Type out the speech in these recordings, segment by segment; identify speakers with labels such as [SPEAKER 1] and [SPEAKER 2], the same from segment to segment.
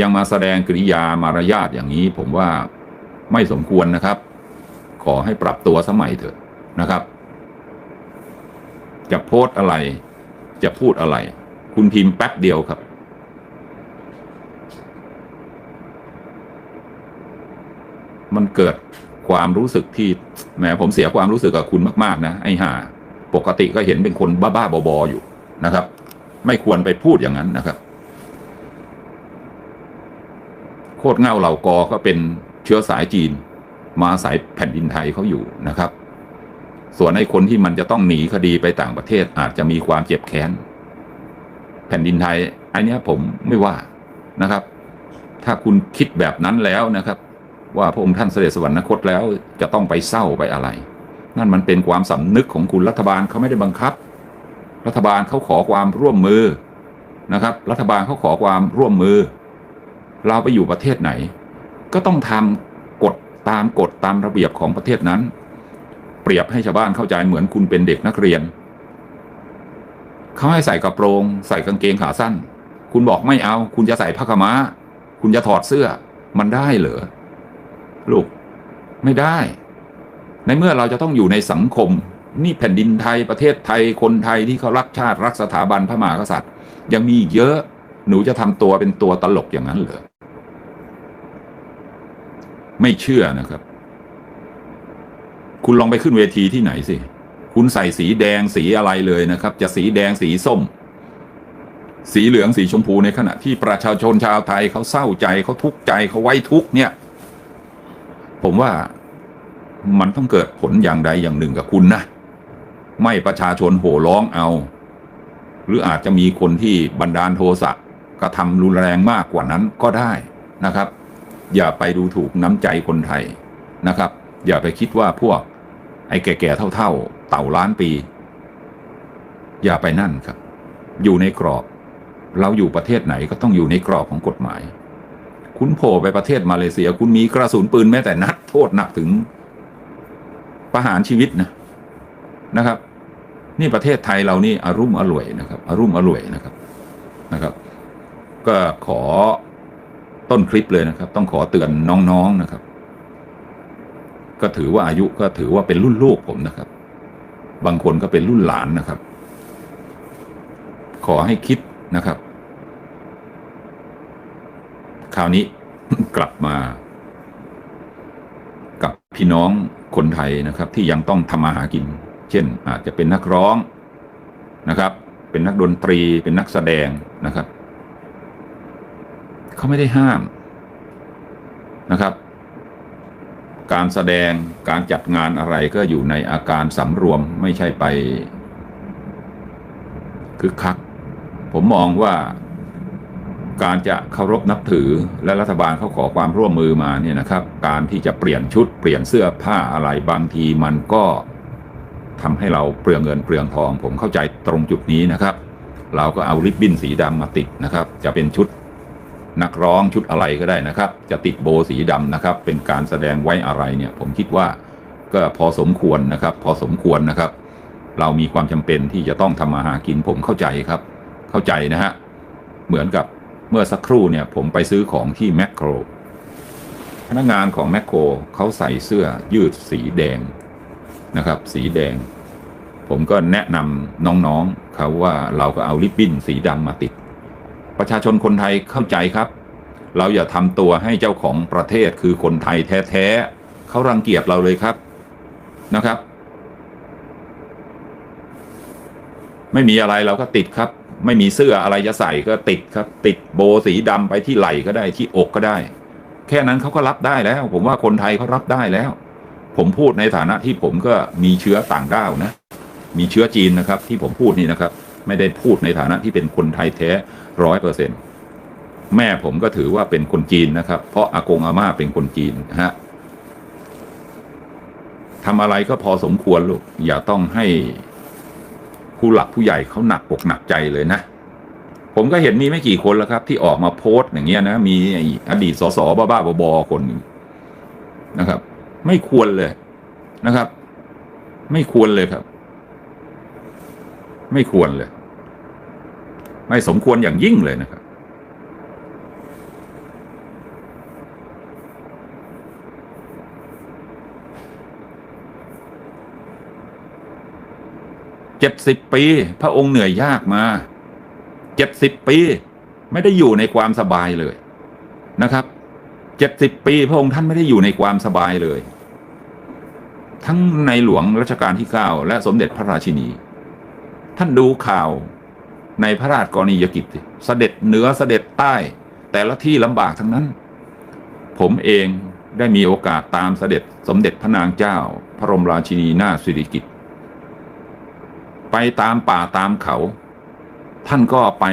[SPEAKER 1] ยังมาแสดงกริยามารยาทอย่างนี้ ผมว่าไม่สมควรนะครับ ขอให้ปรับตัวสมัยเถอะนะครับ จะโพสอะไร จะพูดอะไร คุณพิมพ์แป๊บเดียวครับ มันเกิดความรู้สึกที่แหมผมเสียความรู้สึกกับคุณมากๆนะไอ้ห่าปกติก็เห็นเป็นคนบ้าๆบอๆอยู่นะครับ ไม่ควรไปพูดอย่างนั้นนะครับ โคตรเง่าเหล่ากอก็เป็นเชื้อสายจีน มาอายแผ่นดินไทยเขาอยู่นะครับ ส่วนไอ้คนที่มันจะต้องหนีคดีไปต่างประเทศอาจจะมีความเจ็บแค้นแผ่นดินไทยอันเนี้ยผมไม่ว่านะครับ ถ้าคุณคิดแบบนั้นแล้วนะครับ ว่าพระองค์ท่านเสด็จสวรรคตแล้วจะต้องไปเศร้าไปอะไร นั่นมันเป็นความสำนึกของคุณรัฐบาลเขาไม่ได้บังคับ รัฐบาลเขาขอความร่วมมือนะครับ รัฐบาลเขาขอความร่วมมือ เราไปอยู่ประเทศไหน ก็ต้องทำกฎตามกฎตามระเบียบของประเทศนั้น เปรียบให้ชาวบ้านเข้าใจเหมือนคุณเป็นเด็กนักเรียนเขาให้ใส่กระโปรง ใส่กางเกงขาสั้น คุณบอกไม่เอา คุณจะใส่ผ้าขาวม้า คุณจะถอดเสื้อ มันได้เหรอลูกไม่ได้ ในเมื่อเราจะต้องอยู่ในสังคม นี่แผ่นดินไทยประเทศไทยคนไทยที่เขารักชาติรักสถาบันพระมหากษัตริย์ ยังมีอีกเยอะ หนูจะทำตัวเป็นตัวตลกอย่างนั้นเหรอ ไม่เชื่อนะครับ คุณลองไปขึ้นเวทีที่ไหนสิ คุณใส่สีแดงสีอะไรเลยนะครับ จะสีแดงสีส้ม สีเหลืองสีชมพูในขณะที่ประชาชนชาวไทยเขาเศร้าใจเขาทุกข์ใจเขาไว้ทุกข์เนี่ย ผมว่ามันต้องเกิดผลอย่างใดอย่างหนึ่งกับคุณนะ ไม่ประชาชนโห่ร้องเอา หรืออาจจะมีคนที่บันดาลโทสะกระทำรุนแรงมากกว่านั้นก็ได้นะครับ อย่าไปดูถูกน้ำใจคนไทยนะครับ อย่าไปคิดว่าพวก ไอ้แก่ๆเท่าๆ เต่าล้านปี อย่าไปนั่นครับ อยู่ในกรอบ เราอยู่ประเทศไหนก็ต้องอยู่ในกรอบของกฎหมาย คุณโผล่ไปประเทศมาเลเซีย คุณมีกระสุนปืนแม้แต่นัดโทษหนักถึงประหารชีวิตนะนะครับ นี่ประเทศไทยเรานี่อารุ่มอร่วยนะครับอารุ่มอร่วยนะครับนะครับ ก็ขอ ต้นคลิปเลยนะครับ ต้องขอเตือนน้องๆนะครับ ก็ถือว่าอายุก็ถือว่าเป็นรุ่นลูกผมนะครับ บางคนก็เป็นรุ่นหลานนะครับ ขอให้คิดนะครับ คราวนี้กลับมา กับพี่น้องคนไทยนะครับ ที่ยังต้องทำมาหากิน เช่น อาจจะเป็นนักร้องนะครับ เป็นนักดนตรีเป็นนักแสดงนะครับ เขาไม่ได้ห้ามนะครับ การแสดงการจัดงานอะไรก็อยู่ในอาการสำรวมไม่ใช่ไปคึกคัก ผมมองว่าการจะเคารพนับถือและรัฐบาลเขาขอความร่วมมือมาเนี่ยนะครับ การที่จะเปลี่ยนชุดเปลี่ยนเสื้อผ้าอะไรบางทีมันก็ทำให้เราเปลืองเงินเปลืองทอง ผมเข้าใจตรงจุดนี้นะครับ เราก็เอาริบบิ้นสีดำมาติดนะครับ จะเป็นชุด นักร้องชุดอะไรก็ได้นะครับ จะติดโบสีดำนะครับ เป็นการแสดงไว้อะไรเนี่ย ผมคิดว่าก็พอสมควรนะครับ พอสมควรนะครับ เรามีความจำเป็นที่จะต้องทำมาหากินผมเข้าใจครับ เข้าใจนะฮะเหมือนกับเมื่อสักครู่เนี่ยผมไปซื้อของที่แมคโครพนักงานของแมคโครเขาใส่เสื้อยืดสีแดงนะครับ สีแดง ผมก็แนะนำน้องๆเขาว่าเราก็เอาริบบิ้นสีดำมาติด ประชาชนคนไทยเข้าใจครับ เราอย่าทำตัวให้เจ้าของประเทศคือคนไทยแท้ๆเขารังเกียจเราเลยครับนะครับ ไม่มีอะไรเราก็ติดครับ ไม่มีเสื้ออะไรจะใส่ก็ติดครับ ติดโบสีดำไปที่ไหล่ก็ได้ที่อกก็ได้ แค่นั้นเขาก็รับได้แล้ว ผมว่าคนไทยเขารับได้แล้ว ผมพูดในฐานะที่ผมก็มีเชื้อต่างด้าวนะ มีเชื้อจีนนะครับ ที่ผมพูดนี่นะครับ ไม่ได้พูดในฐานะที่เป็นคนไทยแท้ ร้อยเปอร์เซ็นแม่ผมก็ถือว่าเป็นคนจีนนะครับ เพราะอากงอาม่าเป็นคนจีนนะฮะทำอะไรก็พอสมควรลูก อย่าต้องให้ผู้หลักผู้ใหญ่เขาหนักปกหนักใจเลยนะ ผมก็เห็นมีไม่กี่คนแล้วครับ ที่ออกมาโพสต์อย่างเงี้ยนะ มีไอ้อดีตสสบ้าๆบอๆคนหนึ่งนะครับ ไม่ควรเลยนะครับ ไม่ควรเลยครับ ไม่ควรเลย ไม่สมควรอย่างยิ่งเลยนะครับ เจ็ดสิบปี พระองค์เหนื่อยยากมา เจ็ดสิบปี ไม่ได้อยู่ในความสบายเลยนะครับ เจ็ดสิบปี พระองค์ท่านไม่ได้อยู่ในความสบายเลย ทั้งในหลวงรัชกาลที่เก้าและสมเด็จพระราชินี ท่านดูข่าว ในพระราชกรณียกิจสเสด็จเหนือสเสด็จใต้ แต่ละที่ลำบากทั้งนั้น ผมเองได้มีโอกาสตามสเสด็จสมเด็จพระนางเจ้า พระบรมราชินีนาถสิริกิติ์ไปตามป่าตามเขา ท่านก็ไป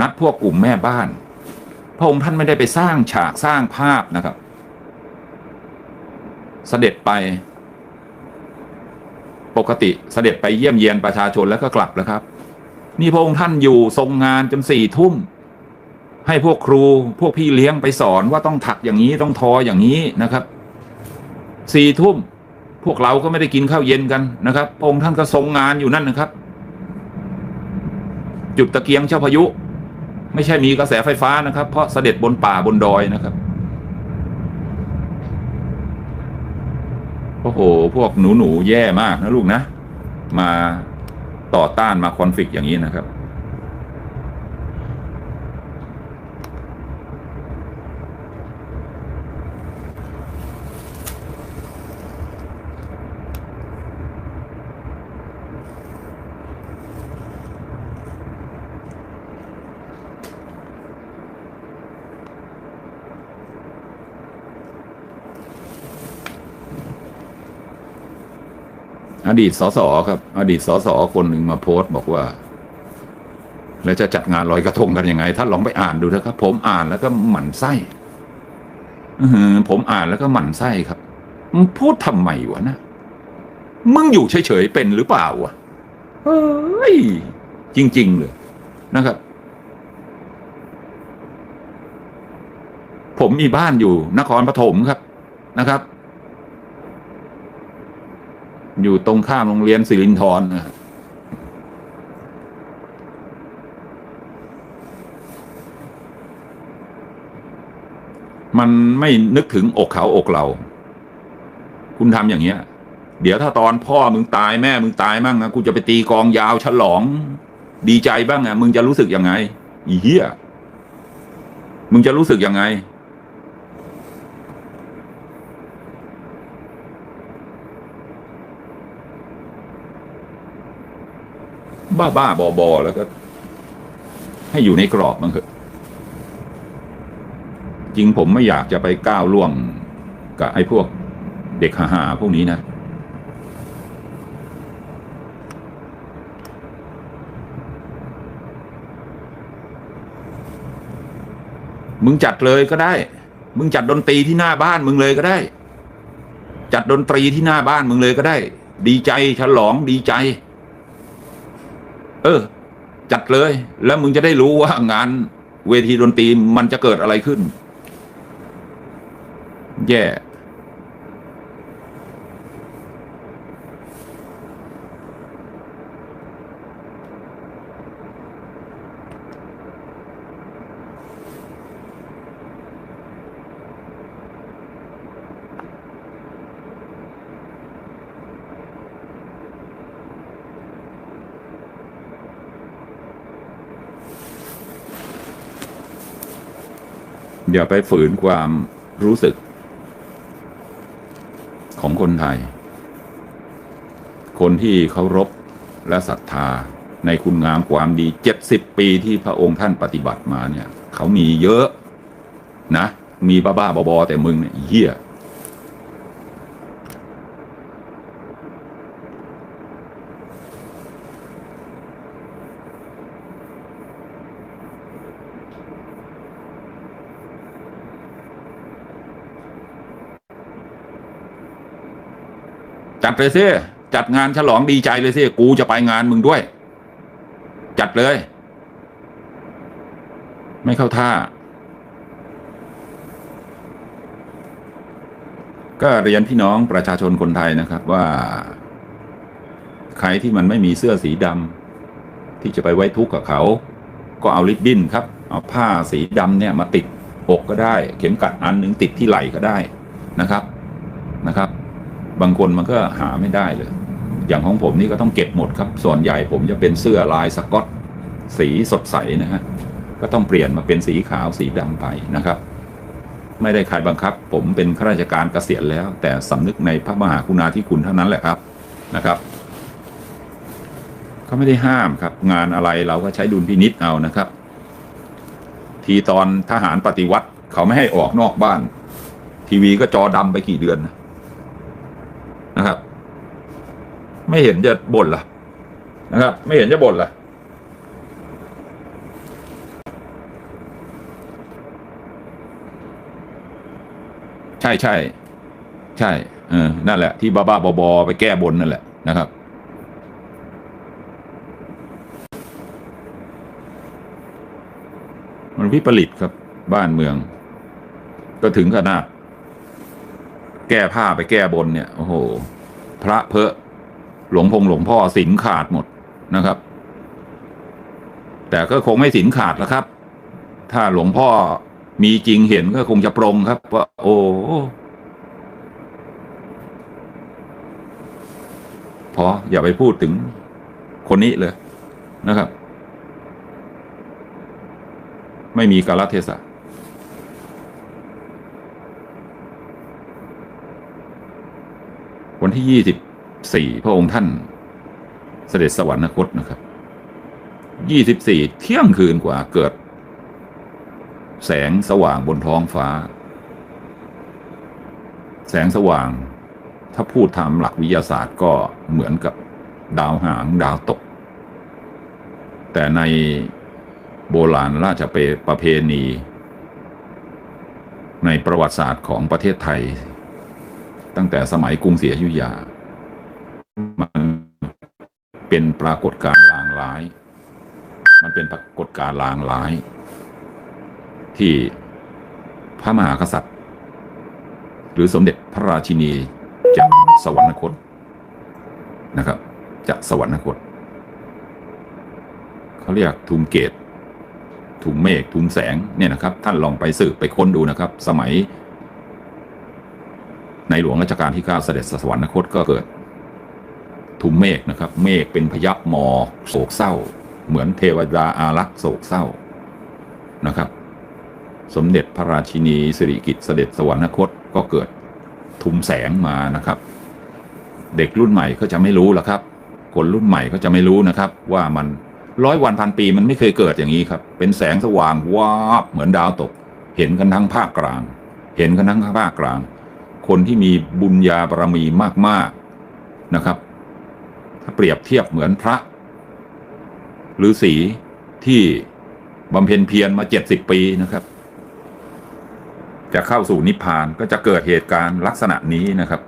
[SPEAKER 1] นัดพวกกลุ่มแม่บ้าน พระองค์ท่านไม่ได้ไปสร้างฉากสร้างภาพนะครับสเสด็จไป ปกติสเสด็จไปเยี่ยมเยียนประชาชนแล้วก็กลับแล้วครับ นี่พระองค์ท่านอยู่ทรงงานจนสี่ทุ่ม ให้พวกครูพวกพี่เลี้ยงไปสอนว่าต้องถักอย่างนี้ต้องทออย่างนี้นะครับสี่ทุ่มพวกเราก็ไม่ได้กินข้าวเย็นกันนะครับพระองค์ท่านก็ทรงงานอยู่นั่นนะครับ จุดตะเกียงเจ้าพายุ ไม่ใช่มีกระแสไฟฟ้านะครับ เพราะเสด็จบนป่าบนดอยนะครับโอ้โห พวกหนูหนูๆแย่มากนะลูกนะ มา ต่อต้านมาคอนฟ lict อย่างนี้นะครับ อดีตสสครับ อดีตสสคนหนึ่งมาโพสต์บอกว่า แล้วจะจัดงานลอยกระทงกันยังไงท่านลองไปอ่านดูนะครับ ผมอ่านแล้วก็หมั่นไส้ผมอ่านแล้วก็หมั่นไส้ครับมึงพูดทำไมวะนะมึงอยู่เฉยๆเป็นหรือเปล่าวะเฮ้ยจริง ๆ เลยนะครับ ผมมีบ้านอยู่นครปฐมครับนะครับ อยู่ตรงข้ามโรงเรียนสิรินทรนะมันไม่นึกถึงอกเขาอกเรา คุณทำอย่างเงี้ย เดี๋ยวถ้าตอนพ่อมึงตายแม่มึงตายมั่งนะกูจะไปตีกองยาวฉลอง ดีใจบ้างอะมึงจะรู้สึกยังไงอีเหี้ยมึงจะรู้สึกยังไง บ้าบ้าบอบอแล้วก็ ให้อยู่ในกรอบมันเถอะจริงผมไม่อยากจะไปก้าวล่วงกับไอ้พวกเด็กหาหาๆพวกนี้นะ มึงจัดเลยก็ได้ มึงจัดดนตรีที่หน้าบ้านมึงเลยก็ได้ จัดดนตรีที่หน้าบ้านมึงเลยก็ได้ ดีใจฉลองดีใจ เออ จัดเลย แล้วมึงจะได้รู้ว่างานเวทีดนตรีมันจะเกิดอะไรขึ้น แย่ อย่าไปฝืนความรู้สึก ของคนไทย คนที่เคารพและศรัทธาในคุณงามความดีเจ็ดสิบปีที่พระองค์ท่านปฏิบัติมาเนี่ย เขามีเยอะนะ มีบ้าๆบอๆแต่มึงเนี่ยเหี้ย จัดเลยสิจัดงานฉลองดีใจเลยสิกูจะไปงานมึงด้วย จัดเลย ไม่เข้าท่า ก็เรียนพี่น้องประชาชนคนไทยนะครับว่า ใครที่มันไม่มีเสื้อสีดำที่จะไปไว้ทุกข์กับเขา ก็เอาลิปบิ้นครับ เอาผ้าสีดำเนี่ยมาติดอกก็ได้ เข็มกัดอันหนึ่งติดที่ไหล่ก็ได้นะครับนะครับ บางคนมันก็หาไม่ได้เลย อย่างของผมนี่ก็ต้องเก็บหมดครับ ส่วนใหญ่ผมจะเป็นเสื้อลายสกอต สีสดใสนะฮะ ก็ต้องเปลี่ยนมาเป็นสีขาวสีดำไปนะครับ ไม่ได้ใครบังคับ ผมเป็นข้าราชการเกษียณแล้ว แต่สำนึกในพระมหากรุณาธิคุณเท่านั้นแหละครับนะครับเขาไม่ได้ห้ามครับ งานอะไรเราก็ใช้ดุลพินิษเอานะครับ ทีตอนทหารปฏิวัติ เขาไม่ให้ออกนอกบ้าน ทีวีก็จอดำไปกี่เดือนนะ นะครับ ไม่เห็นจะบ่นละนะครับ ไม่เห็นจะบ่นละใช่ใช่ใช่เออนั่นแหละ ที่บ้าบ้าบอไปแก้บนนั่นแหละนะครับมันวิปริตครับบ้านเมือง ก็ถึงขนาด แก้ผ้าไปแก้บนเนี่ยโอ้โห พระเพอะหลวงพงหลวงพ่อสินขาดหมดนะครับ แต่ก็คงไม่สินขาดแล้วครับ ถ้าหลวงพ่อมีจริงเห็นก็คงจะปรงครับว่าโอ้พออย่าไปพูดถึงคนนี้เลยนะครับ ไม่มีกาลเทศะ วันที่ยี่สิบสี่พระองค์ท่านเสด็จสวรรคตนะครับยี่สิบสี่เที่ยงคืนกว่าเกิด แสงสว่างบนท้องฟ้า แสงสว่าง ถ้าพูดตามหลักวิทยาศาสตร์ก็เหมือนกับดาวหางดาวตก แต่ในโบราณราชประเพณี ในประวัติศาสตร์ของประเทศไทย ตั้งแต่สมัยกรุงศรีอยุธยา มันเป็นปรากฏการณ์ลางร้าย มันเป็นปรากฏการณ์ลางร้าย ที่พระมหากษัตริย์ หรือสมเด็จพระราชินีจะสวรรคตนะครับ จะสวรรคตเขาเรียกทุมเกต ทุมเมฆทุมแสงเนี่ยนะครับ ท่านลองไปสืบไปค้นดูนะครับ สมัย ในหลวงรัชกาลที่ 9 เสด็จสวรรคตก็เกิดทุมเมฆนะครับ เมฆเป็นพยับหมอโศกเศร้า เหมือนเทวดาอารักษ์โศกเศร้านะครับ สมเด็จพระราชินีสิริกิติ์เสด็จสวรรคตก็เกิดทุมแสงมานะครับ เด็กรุ่นใหม่ก็จะไม่รู้ล้วครับ คนรุ่นใหม่ก็จะไม่รู้นะครับ ว่ามันร้อยวันพันปีมันไม่เคยเกิดอย่างนี้ครับ เป็นแสงสว่างวาบเหมือนดาวตก เห็นกันทั้งภาคกลาง เห็นกันทั้งภาคกลาง คนที่มีบุญญาบารมีมาก ๆนะครับ ถ้าเปรียบเทียบเหมือนพระฤาษีที่บำเพ็ญเพียรมาเจ็ดสิบปีนะครับ จะเข้าสู่นิพพานก็จะเกิดเหตุการณ์ลักษณะนี้นะครับ